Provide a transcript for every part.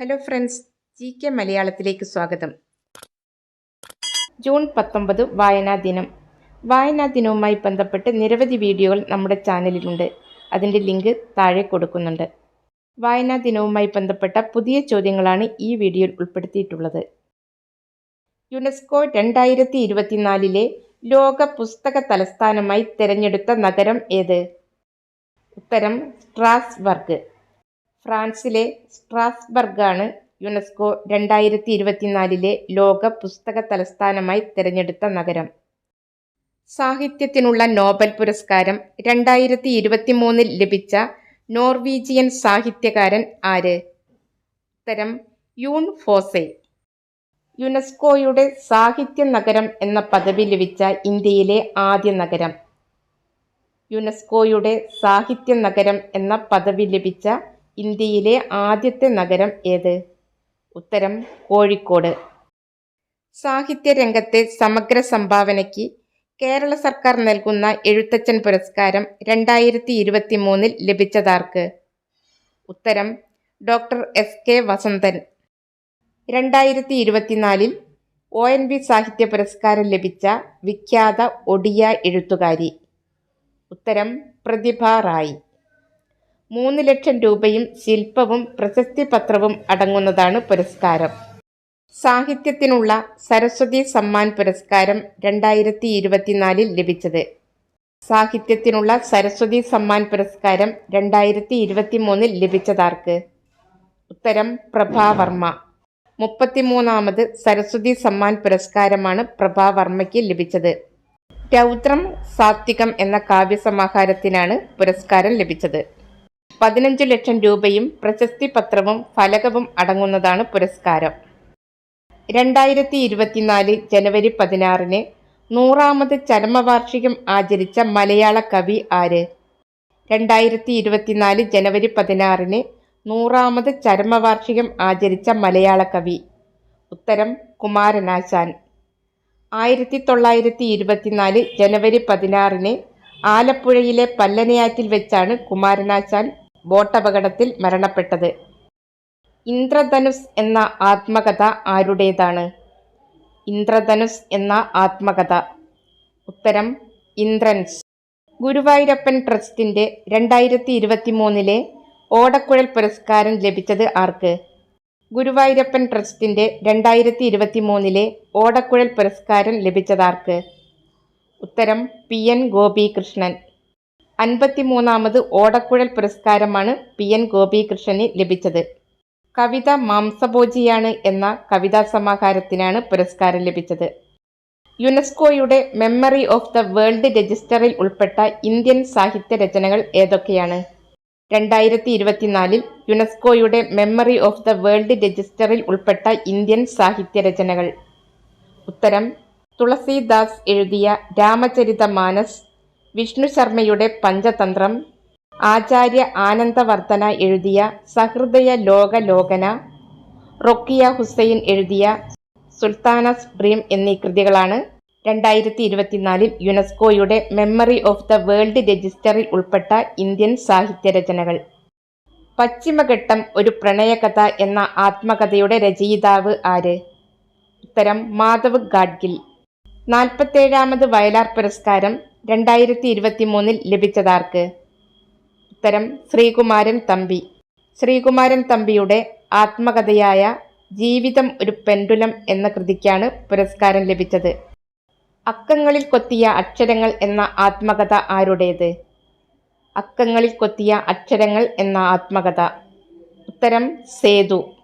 Hello friends G K മലയാളത്തിലേക്ക് സ്വാഗതം. June പത്തൊമ്പത് വായനാ ദിനം. വായനാ ദിനവുമായി ബന്ധപ്പെട്ട് നിരവധി വീഡിയോകൾ നമ്മുടെ ചാനലിലുണ്ട്. അതിന്റെ ലിങ്ക് താഴെ കൊടുക്കുന്നുണ്ട്. വായനാ ദിനവുമായി ബന്ധപ്പെട്ട പുതിയ ചോദ്യങ്ങളാണ് ഈ വീഡിയോയിൽ ഉൾപ്പെടുത്തിയിട്ടുള്ളത്. യുനെസ്കോ രണ്ടായിരത്തി ഇരുപത്തിനാലിലെ ലോക പുസ്തക തലസ്ഥാനമായി തിരഞ്ഞെടുത്ത നഗരം ഏത്? ഉത്തരം സ്ട്രാസ്ബർഗ് ഫ്രാൻസിലെ സ്ട്രാസ്ബർഗാണ് യുനെസ്കോ രണ്ടായിരത്തി ഇരുപത്തിനാലിലെ ലോക പുസ്തക തലസ്ഥാനമായി തിരഞ്ഞെടുത്ത നഗരം. സാഹിത്യത്തിനുള്ള നോബൽ പുരസ്കാരം രണ്ടായിരത്തി ഇരുപത്തി മൂന്നിൽ ലഭിച്ച നോർവീജിയൻ സാഹിത്യകാരൻ ആര്? ഉത്തരം യൂൺ ഫോസെ. യുനെസ്കോയുടെ സാഹിത്യ നഗരം എന്ന പദവി ലഭിച്ച ഇന്ത്യയിലെ ആദ്യ നഗരം. യുനെസ്കോയുടെ സാഹിത്യ നഗരം എന്ന പദവി ലഭിച്ച ഇന്ത്യയിലെ ആദ്യത്തെ നഗരം ഏത്? ഉത്തരം കോഴിക്കോട്. സാഹിത്യരംഗത്തെ സമഗ്ര സംഭാവനയ്ക്ക് കേരള സർക്കാർ നൽകുന്ന എഴുത്തച്ഛൻ പുരസ്കാരം രണ്ടായിരത്തി ഇരുപത്തി മൂന്നിൽ ലഭിച്ചതാർക്ക്? ഉത്തരം ഡോക്ടർ എസ് കെ വസന്തൻ. രണ്ടായിരത്തി ഇരുപത്തിനാലിൽ ഒ എൻ വി സാഹിത്യ പുരസ്കാരം ലഭിച്ച വിഖ്യാത ഒഡിയ എഴുത്തുകാരി. ഉത്തരം പ്രതിഭ റായ്. മൂന്ന് ലക്ഷം രൂപയും ശില്പവും പ്രശസ്തി പത്രവും അടങ്ങുന്നതാണ് പുരസ്കാരം. സാഹിത്യത്തിനുള്ള സരസ്വതി സമ്മാൻ പുരസ്കാരം രണ്ടായിരത്തി ഇരുപത്തിനാലിൽ ലഭിച്ചത്. സാഹിത്യത്തിനുള്ള സരസ്വതി സമ്മാൻ പുരസ്കാരം രണ്ടായിരത്തി ഇരുപത്തി മൂന്നിൽ ലഭിച്ചതാർക്ക്? ഉത്തരം പ്രഭാവർമ്മ മുപ്പത്തിമൂന്നാമത് സരസ്വതി സമ്മാൻ പുരസ്കാരമാണ് പ്രഭാവർമ്മയ്ക്ക് ലഭിച്ചത്. രൗദ്രം സാത്വികം എന്ന കാവ്യസമാഹാരത്തിനാണ് പുരസ്കാരം ലഭിച്ചത്. പതിനഞ്ച് ലക്ഷം രൂപയും പ്രശസ്തി പത്രവും ഫലകവും അടങ്ങുന്നതാണ് പുരസ്കാരം. രണ്ടായിരത്തി ഇരുപത്തിനാല് ജനുവരി പതിനാറിന് നൂറാമത് ചരമവാർഷികം ആചരിച്ച മലയാള കവി ആര്? രണ്ടായിരത്തി ഇരുപത്തിനാല് ജനുവരി പതിനാറിന് നൂറാമത് ചരമവാർഷികം ആചരിച്ച മലയാള കവി. ഉത്തരം കുമാരനാശാൻ. ആയിരത്തി തൊള്ളായിരത്തി ഇരുപത്തിനാല് ജനുവരി പതിനാറിന് ആലപ്പുഴയിലെ പല്ലനയാറ്റിൽ വെച്ചാണ് കുമാരനാശാൻ ബോട്ടപകടത്തിൽ മരണപ്പെട്ടത്. ഇന്ദ്രധനുസ് എന്ന ആത്മകഥ ആരുടേതാണ്? ഇന്ദ്രധനുസ് എന്ന ആത്മകഥ. ഉത്തരം ഇന്ദ്രൻസ്. ഗുരുവായൂരപ്പൻ ട്രസ്റ്റിന്റെ രണ്ടായിരത്തി ഇരുപത്തി മൂന്നിലെ ഓടക്കുഴൽ പുരസ്കാരം ലഭിച്ചത് ആർക്ക്? ഗുരുവായൂരപ്പൻ ട്രസ്റ്റിന്റെ രണ്ടായിരത്തി ഇരുപത്തി മൂന്നിലെ ഓടക്കുഴൽ പുരസ്കാരം ലഭിച്ചതാർക്ക് ഉത്തരം പി എൻ ഗോപികൃഷ്ണൻ. അൻപത്തിമൂന്നാമത് ഓടക്കുഴൽ പുരസ്കാരമാണ് പി എൻ ഗോപികൃഷ്ണന് ലഭിച്ചത്. കവിത മാംസഭോജിയാണ് എന്ന കവിതാ സമാഹാരത്തിനാണ് പുരസ്കാരം ലഭിച്ചത്. യുനെസ്കോയുടെ മെമ്മറി ഓഫ് ദ വേൾഡ് രജിസ്റ്ററിൽ ഉൾപ്പെട്ട ഇന്ത്യൻ സാഹിത്യ രചനകൾ ഏതൊക്കെയാണ്? രണ്ടായിരത്തി ഇരുപത്തിനാലിൽ യുനെസ്കോയുടെ മെമ്മറി ഓഫ് ദ വേൾഡ് രജിസ്റ്ററിൽ ഉൾപ്പെട്ട ഇന്ത്യൻ സാഹിത്യ രചനകൾ. ഉത്തരം തുളസീദാസ് എഴുതിയ രാമചരിതമാനസ് വിഷ്ണു ശർമ്മയുടെ പഞ്ചതന്ത്രം ആചാര്യ ആനന്ദവർദ്ധന എഴുതിയ സഹൃദയ ലോകലോകന റൊക്കിയ ഹുസൈൻ എഴുതിയ സുൽത്താനസ് ഡ്രീം എന്നീ കൃതികളാണ് രണ്ടായിരത്തി ഇരുപത്തിനാലിൽ യുനെസ്കോയുടെ മെമ്മറി ഓഫ് ദ വേൾഡ് രജിസ്റ്ററിൽ ഉൾപ്പെട്ട ഇന്ത്യൻ സാഹിത്യ രചനകൾ പശ്ചിമഘട്ടം ഒരു പ്രണയകഥ എന്ന ആത്മകഥയുടെ രചയിതാവ് ആര്? ഉത്തരം മാധവ് ഗാഡ്ഗിൽ. നാൽപ്പത്തേഴാമത് വയലാർ പുരസ്കാരം രണ്ടായിരത്തി ഇരുപത്തി മൂന്നിൽ ലഭിച്ചതാർക്ക്? ഉത്തരം ശ്രീകുമാരൻ തമ്പി. ശ്രീകുമാരൻ തമ്പിയുടെ ആത്മകഥയായ ജീവിതം ഒരു പെൻഡുലം എന്ന കൃതിക്കാണ് പുരസ്കാരം ലഭിച്ചത്. അക്കങ്ങളിൽ കൊത്തിയ അക്ഷരങ്ങൾ എന്ന ആത്മകഥ ആരുടേത്? അക്കങ്ങളിൽ കൊത്തിയ അക്ഷരങ്ങൾ എന്ന ആത്മകഥ. ഉത്തരം സേതു.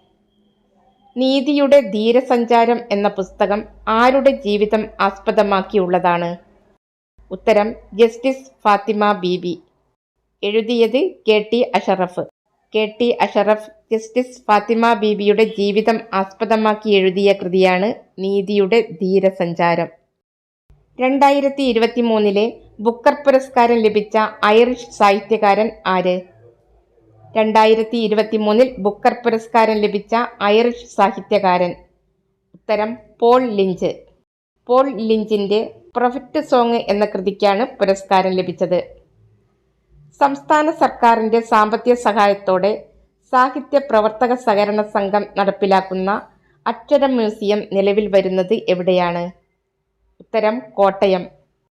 നീതിയുടെ ധീരസഞ്ചാരം എന്ന പുസ്തകം ആരുടെ ജീവിതം ആസ്പദമാക്കിയുള്ളതാണ്? ഉത്തരം ജസ്റ്റിസ് ഫാത്തിമ ബീബി. എഴുതിയത് K T Ashraf. K T Ashraf justice Fathima ബീബിയുടെ ജീവിതം ആസ്പദമാക്കി എഴുതിയ കൃതിയാണ് നീതിയുടെ ധീരസഞ്ചാരം. രണ്ടായിരത്തി ഇരുപത്തി മൂന്നിലെ ബുക്കർ പുരസ്കാരം ലഭിച്ച ഐറിഷ് സാഹിത്യകാരൻ ആര്? രണ്ടായിരത്തി ഇരുപത്തി മൂന്നിൽ ബുക്കർ പുരസ്കാരം ലഭിച്ച ഐറിഷ് സാഹിത്യകാരൻ. ഉത്തരം പോൾ ലിഞ്ച്. പോൾ ലിഞ്ചിന്റെ പ്രൊഫറ്റ് സോങ് എന്ന കൃതിക്കാണ് പുരസ്കാരം ലഭിച്ചത്. സംസ്ഥാന സർക്കാരിന്റെ സാമ്പത്തിക സഹായത്തോടെ സാഹിത്യ പ്രവർത്തക സഹകരണ സംഘം നടപ്പിലാക്കുന്ന അക്ഷരം മ്യൂസിയം നിലവിൽ വരുന്നത് എവിടെയാണ്? ഉത്തരം കോട്ടയം.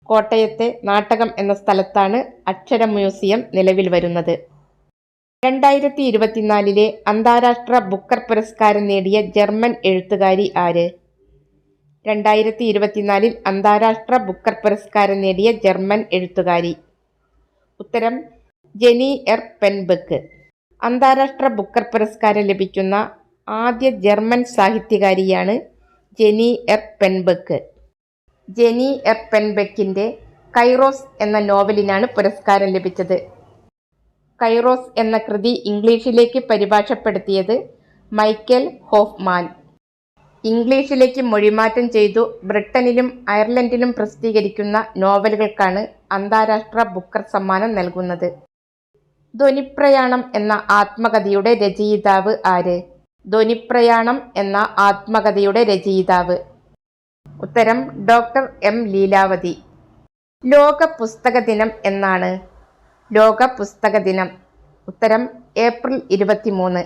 കോട്ടയത്തെ നാട്ടകം എന്ന സ്ഥലത്താണ് അക്ഷരം മ്യൂസിയം നിലവിൽ വരുന്നത്. രണ്ടായിരത്തി ഇരുപത്തിനാലിലെ അന്താരാഷ്ട്ര ബുക്കർ പുരസ്കാരം നേടിയ ജർമ്മൻ എഴുത്തുകാരി ആര്? രണ്ടായിരത്തി ഇരുപത്തിനാലിൽ അന്താരാഷ്ട്ര ബുക്കർ പുരസ്കാരം നേടിയ ജർമ്മൻ എഴുത്തുകാരി. ഉത്തരം ജെനി എർ. പെൻബെക്ക്. അന്താരാഷ്ട്ര ബുക്കർ പുരസ്കാരം ലഭിക്കുന്ന ആദ്യ ജർമ്മൻ സാഹിത്യകാരിയാണ് ജെനി എർ. പെൻബെക്ക്. ജെനി എർ. പെൻബെക്കിന്റെ കൈറോസ് എന്ന നോവലിനാണ് പുരസ്കാരം ലഭിച്ചത്. കൈറോസ് എന്ന കൃതി ഇംഗ്ലീഷിലേക്ക് പരിഭാഷപ്പെടുത്തിയത് മൈക്കൽ ഹോഫ്മാൻ. ഇംഗ്ലീഷിലേക്ക് മൊഴിമാറ്റം ചെയ്തു ബ്രിട്ടനിലും അയർലൻഡിലും പ്രസിദ്ധീകരിക്കുന്ന നോവലുകൾക്കാണ് അന്താരാഷ്ട്ര ബുക്കർ സമ്മാനം നൽകുന്നത്. ധ്വനിപ്രയാണം എന്ന ആത്മകഥയുടെ രചയിതാവ് ആര്? ധ്വനിപ്രയാണം എന്ന ആത്മകഥയുടെ രചയിതാവ്. ഉത്തരം ഡോക്ടർ എം ലീലാവതി. ലോക പുസ്തക ദിനം എന്നാണ്. ലോക പുസ്തക ദിനം ഉത്തരം ഏപ്രിൽ ഇരുപത്തിമൂന്ന്.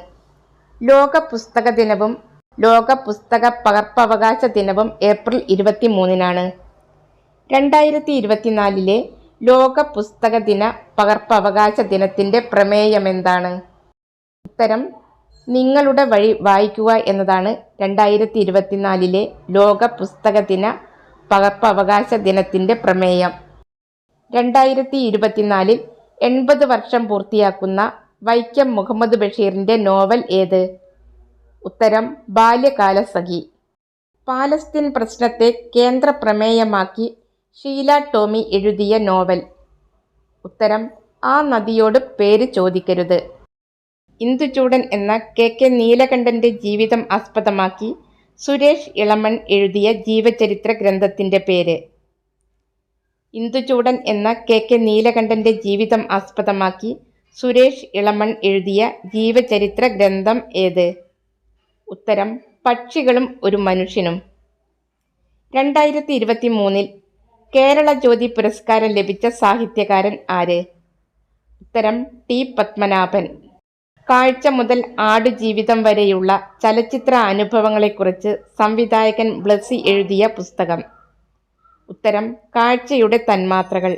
ലോക പുസ്തക ദിനവും ലോക പുസ്തക പകർപ്പവകാശ ദിനവും ഏപ്രിൽ ഇരുപത്തിമൂന്നിനാണ്. രണ്ടായിരത്തി ഇരുപത്തിനാലിലെ ലോക പുസ്തക ദിന പകർപ്പവകാശ ദിനത്തിന്റെ പ്രമേയമെന്താണ്? ഉത്തരം നിങ്ങളുടെ വഴി വായിക്കുക എന്നതാണ് രണ്ടായിരത്തി ഇരുപത്തിനാലിലെ ലോക പുസ്തക ദിന പകർപ്പവകാശ ദിനത്തിന്റെ പ്രമേയം. രണ്ടായിരത്തി ഇരുപത്തിനാലിൽ എൺപത് വർഷം പൂർത്തിയാക്കുന്ന വൈക്കം മുഹമ്മദ് ബഷീറിന്റെ നോവൽ ഏത്? ഉത്തരം ബാല്യകാലസഖി പാലസ്തീൻ പ്രശ്നത്തെ കേന്ദ്ര പ്രമേയമാക്കി ഷീല ടോമി എഴുതിയ നോവൽ. ഉത്തരം ആ നദിയോട് പേര് ചോദിക്കരുത്. ഇന്ദുചൂടൻ എന്ന കെ കെ നീലകണ്ഠന്റെ ജീവിതം ആസ്പദമാക്കി സുരേഷ് ഇളമൺ എഴുതിയ ജീവചരിത്ര ഗ്രന്ഥത്തിന്റെ പേര്. ഇന്ദുചൂടൻ എന്ന കെ കെ നീലകണ്ഠന്റെ ജീവിതം ആസ്പദമാക്കി സുരേഷ് ഇളമൺ എഴുതിയ ജീവചരിത്ര ഗ്രന്ഥം ഏത്? ഉത്തരം പക്ഷികളും ഒരു മനുഷ്യനും. രണ്ടായിരത്തി ഇരുപത്തി മൂന്നിൽ കേരള ജ്യോതി പുരസ്കാരം ലഭിച്ച സാഹിത്യകാരൻ ആര്? ഉത്തരം ടി പത്മനാഭൻ. കാഴ്ച മുതൽ ആടുജീവിതം വരെയുള്ള ചലച്ചിത്ര അനുഭവങ്ങളെക്കുറിച്ച് സംവിധായകൻ ബ്ലസി എഴുതിയ പുസ്തകം. ഉത്തരം കാഴ്ചയുടെ തന്മാത്രകൾ.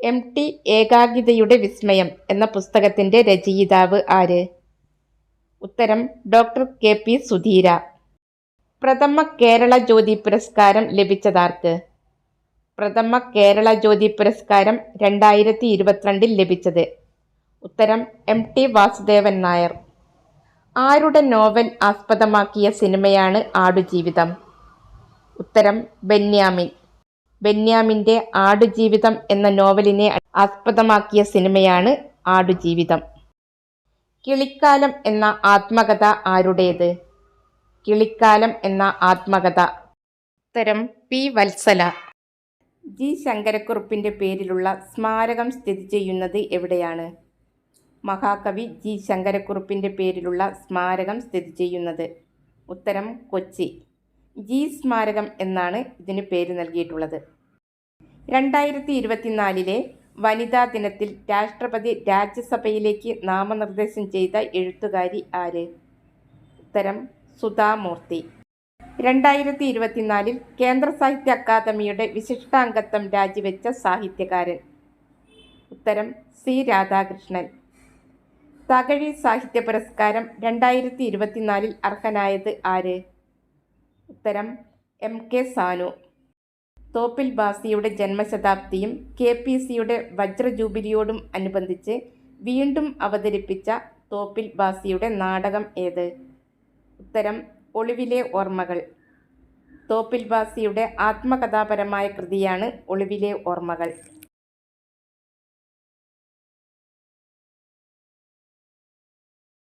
എം ടി ഏകാഗ്രതയുടെ വിസ്മയം എന്ന പുസ്തകത്തിന്റെ രചയിതാവ് ആര്? ഉത്തരം ഡോക്ടർ കെ പി സുധീര. പ്രഥമ കേരള ജ്യോതി പുരസ്കാരം ലഭിച്ചതാർക്ക്? പ്രഥമ കേരള ജ്യോതി പുരസ്കാരം രണ്ടായിരത്തി ഇരുപത്തിരണ്ടിൽ ലഭിച്ചത്. ഉത്തരം എം ടി വാസുദേവൻ നായർ. ആരുടെ നോവൽ ആസ്പദമാക്കിയ സിനിമയാണ് ആടുജീവിതം? ഉത്തരം ബെന്യാമിൻ. ബെന്യാമിന്റെ ആടുജീവിതം എന്ന നോവലിനെ ആസ്പദമാക്കിയ സിനിമയാണ് ആടുജീവിതം. കിളിക്കാലം എന്ന ആത്മകഥ ആരുടേത്? കിളിക്കാലം എന്ന ആത്മകഥ. ഉത്തരം പി വത്സല. ജി ശങ്കരക്കുറുപ്പിന്റെ പേരിലുള്ള സ്മാരകം സ്ഥിതി ചെയ്യുന്നത് എവിടെയാണ്? മഹാകവി ജി ശങ്കരക്കുറുപ്പിന്റെ പേരിലുള്ള സ്മാരകം സ്ഥിതി ചെയ്യുന്നത്. ഉത്തരം കൊച്ചി. ജി സ്മാരകം എന്നാണ് ഇതിന് പേര് നൽകിയിട്ടുള്ളത്. രണ്ടായിരത്തി ഇരുപത്തിനാലിലെ വനിതാ ദിനത്തിൽ രാഷ്ട്രപതി രാജ്യസഭയിലേക്ക് നാമനിർദ്ദേശം ചെയ്ത എഴുത്തുകാരി ആര്? ഉത്തരം സുധാമൂർത്തി രണ്ടായിരത്തി ഇരുപത്തിനാലിൽ കേന്ദ്ര സാഹിത്യ അക്കാദമിയുടെ വിശിഷ്ടാംഗത്വം രാജിവെച്ച സാഹിത്യകാരൻ. ഉത്തരം സി രാധാകൃഷ്ണൻ. തകഴി സാഹിത്യ പുരസ്കാരം രണ്ടായിരത്തി ഇരുപത്തിനാലിൽ അർഹനായത് ആര്? ഉത്തരം എം കെ സാനു തോപ്പിൽ ബാസിയുടെ ജന്മശതാബ്ദിയും കെ പി സിയുടെ വജ്രജൂബിലിയോടും അനുബന്ധിച്ച് വീണ്ടും അവതരിപ്പിച്ച തോപ്പിൽ ബാസിയുടെ നാടകം ഏത്? ഉത്തരം ഒളിവിലെ ഓർമ്മകൾ. തോപ്പിൽ ബാസിയുടെ ആത്മകഥാപരമായ കൃതിയാണ് ഒളിവിലെ ഓർമ്മകൾ.